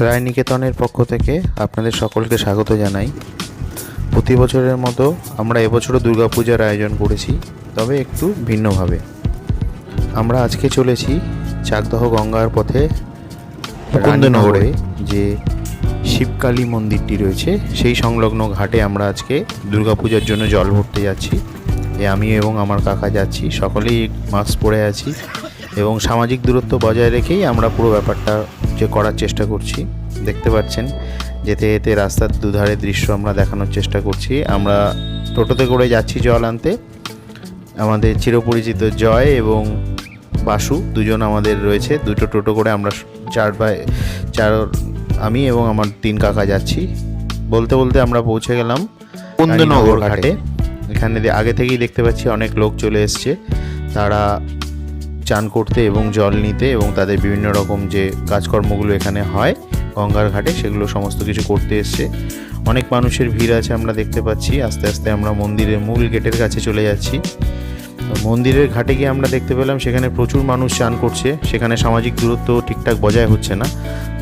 রায়নিকেতনের পক্ষ থেকে আপনাদের সকলকে স্বাগত জানাই। প্রতি বছরের মতো আমরা এবছরও দুর্গাপূজার আয়োজন করেছি তবে একটু ভিন্নভাবে। আমরা আজকে চলেছি চাকদহ গঙ্গার পথে রানীনগরে যে শিবকালী মন্দিরটি রয়েছে সেই সংলগ্ন ঘাটে আমরা আজকে দুর্গাপূজার জন্য জল ভরতে যাচ্ছি। এ আমি এবং আমার কাকা যাচ্ছি সকলেই মাস্ক পরে আছি এবং সামাজিক দূরত্ব বজায় রেখেই আমরা পুরো ব্যাপারটা যে করার চেষ্টা করছি দেখতে পাচ্ছেন যেতে যেতে রাস্তার দুধারে দৃশ্য আমরা দেখানোর চেষ্টা করছি। আমরা টোটোতে করে যাচ্ছি জল আনতে। আমাদের চিরপরিচিত জয় এবং বাসু দুজন আমাদের রয়েছে। দুটো টোটো করে আমরা চার ভাই চার আমি এবং আমার তিন কাকা যাচ্ছি। বলতে বলতে আমরা পৌঁছে গেলাম কুন্দনগর ঘাটে। এখানে আগে থেকেই দেখতে পাচ্ছি অনেক লোক চলে এসছে। তারা চান করতে এবং জল নিতে এবং তাদের বিভিন্ন রকম যে কাজকর্মগুলো এখানে হয়, গঙ্গার ঘাটে, সেগুলো সমস্ত কিছু করতে এসছে। অনেক মানুষের ভিড় আছে আমরা দেখতে পাচ্ছি। আস্তে আস্তে আমরা মন্দিরের মূল গেটের কাছে চলে যাচ্ছি। মন্দিরের ঘাটে গিয়ে আমরা দেখতে পেলাম, সেখানে প্রচুর মানুষ চান করছে। সেখানে সামাজিক দূরত্ব ঠিকঠাক বজায় হচ্ছে না।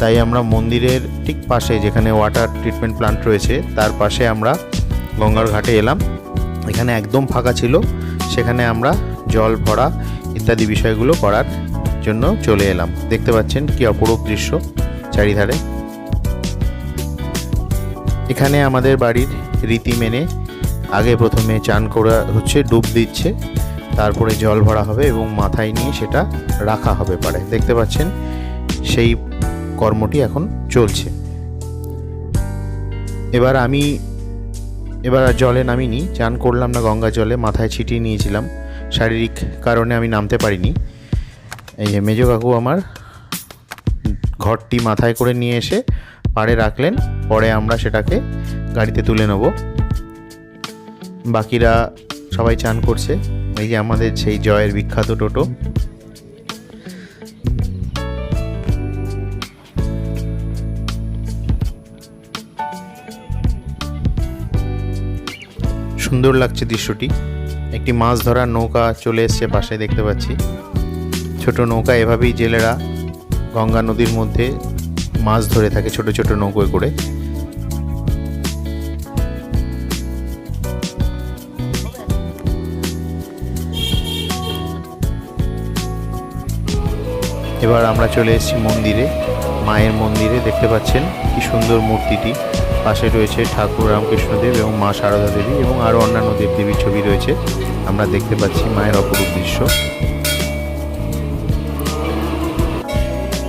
তাই আমরা মন্দিরের ঠিক পাশে যেখানে ওয়াটার ট্রিটমেন্ট প্লান্ট রয়েছে, তার পাশে আমরা গঙ্গার ঘাটে এলাম। এখানে একদম ফাঁকা ছিল। সেখানে আমরা জল ভরা ইত্যাদি বিষয়গুলো করার জন্য চলে এলাম। দেখতে পাচ্ছেন কি অপরূপ দৃশ্য চারিধারে। এখানে আমাদের বাড়ির রীতি মেনে আগে প্রথমে চান করা হচ্ছে, ডুব দিচ্ছে, তারপরে জল ভরা হবে এবং মাথায় নিয়ে সেটা রাখা হবে পারে। দেখতে পাচ্ছেন সেই কর্মটি এখন চলছে। এবার আমি, এবার জলে নামিনি, চান করলাম না গঙ্গা জলে, মাথায় ছিটিয়ে নিয়েছিলাম। শারীরিক কারণে আমি নামতে পারিনি। এই যে মেজো কাকু আমার ঘরটি মাথায় করে নিয়ে এসে পাড়ে রাখলেন, পরে আমরা সেটাকে গাড়িতে তুলে নেব। বাকিরা সবাই চান করছে। এই যে আমাদের সেই জয়ের বিখ্যাত টোটো। সুন্দর লাগছে দৃশ্যটি। একটি মাছ ধরার নৌকা চলে এসছে পাশে দেখতে পাচ্ছি। ছোট নৌকা, এভাবেই জেলেরা গঙ্গা নদীর মধ্যে মাছ ধরে থাকে ছোট ছোট নৌকোয় করে। এবার আমরা চলে এসেছি মন্দিরে, মায়ের মন্দিরে। দেখতে পাচ্ছেন কি সুন্দর মূর্তিটি। পাশে রয়েছে ঠাকুর রামকৃষ্ণদেব এবং মা সারদা দেবী এবং আরও অন্যান্য দেবদেবীর ছবি রয়েছে। আমরা দেখতে পাচ্ছি মায়ের অপরূপ দৃশ্য।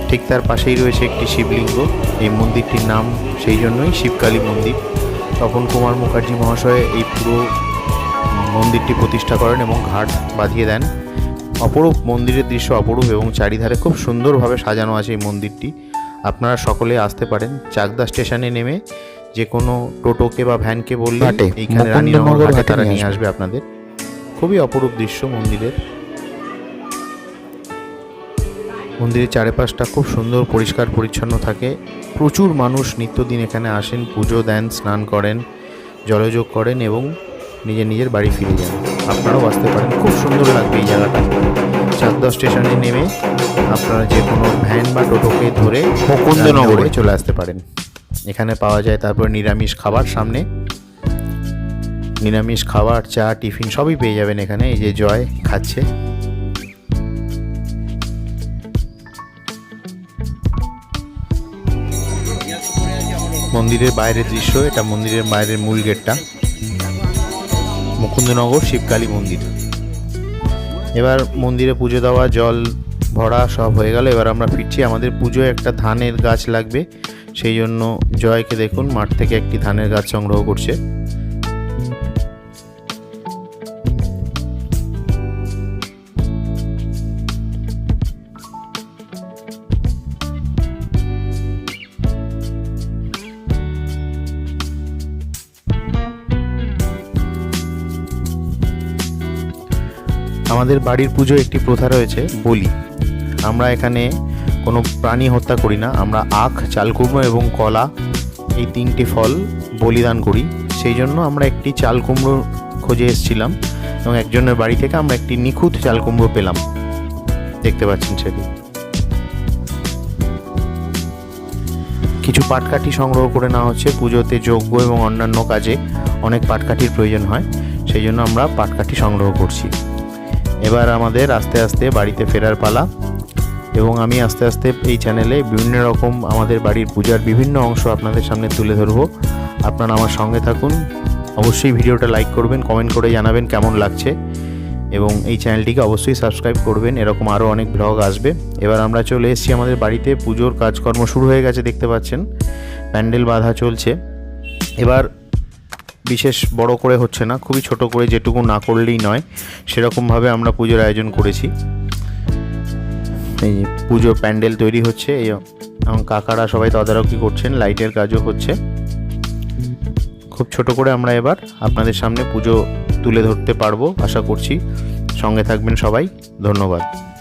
ঠিক তার পাশেই রয়েছে একটি শিবলিঙ্গ। এই মন্দিরটির নাম সেই জন্যই শিবকালী মন্দির। তপন কুমার মুখার্জি মহাশয় এই পুরো মন্দিরটি প্রতিষ্ঠা করেন এবং ঘাট বাঁধিয়ে দেন। অপরূপ মন্দিরের দৃশ্য অপরূপ এবং চারিধারে খুব সুন্দরভাবে সাজানো আছে এই মন্দিরটি। আপনারা সকলে আসতে পারেন। চাকদা স্টেশনে নেমে যে কোনো টোটোকে বা ভ্যানকে বললে এইখানে রানীনগর ঘাটে তারা নিয়ে নিয়ে আসবে। আপনাদের। খুবই অপরূপ দৃশ্য মন্দিরের। মন্দিরের চারিপাশটা খুব সুন্দর পরিষ্কার পরিচ্ছন্ন থাকে। প্রচুর মানুষ নিত্যদিন এখানে আসেন পুজো দেন স্নান করেন জলযোগ করেন এবং নিজের নিজের বাড়ি ফিরে যান। আপনারাও আসতে পারেন খুব সুন্দর লাগবে এই জায়গাটা। চাকদা স্টেশনে নেমে আপনারা যে কোনো ভ্যান বা টোটোকে ধরে মুকুন্দনগরে। চলে আসতে পারেন। এখানে পাওয়া যায়। তারপর নিরামিষ খাবার সামনে। নিরামিষ খাবার, চা, টিফিন সবই পেয়ে যাবেন এখানে। এই যে জয় খাচ্ছে। মন্দিরের বাইরের দৃশ্য, এটা মন্দিরের বাইরের মূল গেটটা। মুকুন্দনগর, শিবকালী মন্দির। এবার মন্দিরে পুজো দেওয়া, জল ভরা সব হয়ে গেল। এবার আমরা ফিরছি। আমাদের পুজোয় একটা ধানের গাছ লাগবে। সেই জন্য জয়কে দেখুন, মাঠ থেকে একটি ধানের গাছ সংগ্রহ করছে। আমাদের বাড়ির পুজো একটি প্রথা রয়েছে, বলি। আমরা এখানে কোনো প্রাণী হত্যা করি না। আমরা আখ চালকুমড়ো এবং কলা এই তিনটি ফল বলিদান করি। সেই জন্য আমরা একটি চাল কুমড়ো খোঁজে এসেছিলাম এবং একজনের বাড়ি থেকে আমরা একটি নিখুঁত চাল কুমড়ো পেলাম। দেখতে পাচ্ছেন সেটি। কিছু পাটকাঠি সংগ্রহ করে নেওয়া হচ্ছে। পুজোতে যজ্ঞ এবং অন্যান্য কাজে অনেক পাটকাঠির প্রয়োজন হয়। সেই জন্য আমরা পাটকাঠি সংগ্রহ করছি। এবার আমাদের আস্তে আস্তে বাড়িতে ফেরার পালা। এবং আমি আস্তে আস্তে এই চ্যানেলে বিভিন্ন রকম আমাদের বাড়ির পূজার বিভিন্ন অংশ আপনাদের সামনে তুলে ধরবো। আপনারা আমার সঙ্গে থাকুন। অবশ্যই ভিডিওটা লাইক করবেন কমেন্ট করে জানাবেন কেমন লাগছে। এবং এই চ্যানেলটিকে অবশ্যই সাবস্ক্রাইব করবেন, এরকম আরও অনেক ব্লগ আসবে। এবার আমরা চলে এসেছি আমাদের বাড়িতে, পুজোর কাজকর্ম শুরু হয়ে গেছে, দেখতে পাচ্ছেন। প্যান্ডেল বাঁধা চলছে। এবার বিশেষ বড় করে হচ্ছে না, খুবই ছোট করে যেটুকু না করলেই নয়, সেরকমভাবে আমরা পুজোর আয়োজন করেছি। এই পুজো প্যান্ডেল তৈরি হচ্ছে এবং কাকারা সবাই তদারকি করছেন, লাইটের কাজও হচ্ছে। খুব ছোট করে আমরা এবার আপনাদের সামনে পুজো তুলে ধরতে পারব, আশা করছি। সঙ্গে থাকবেন সবাই, ধন্যবাদ।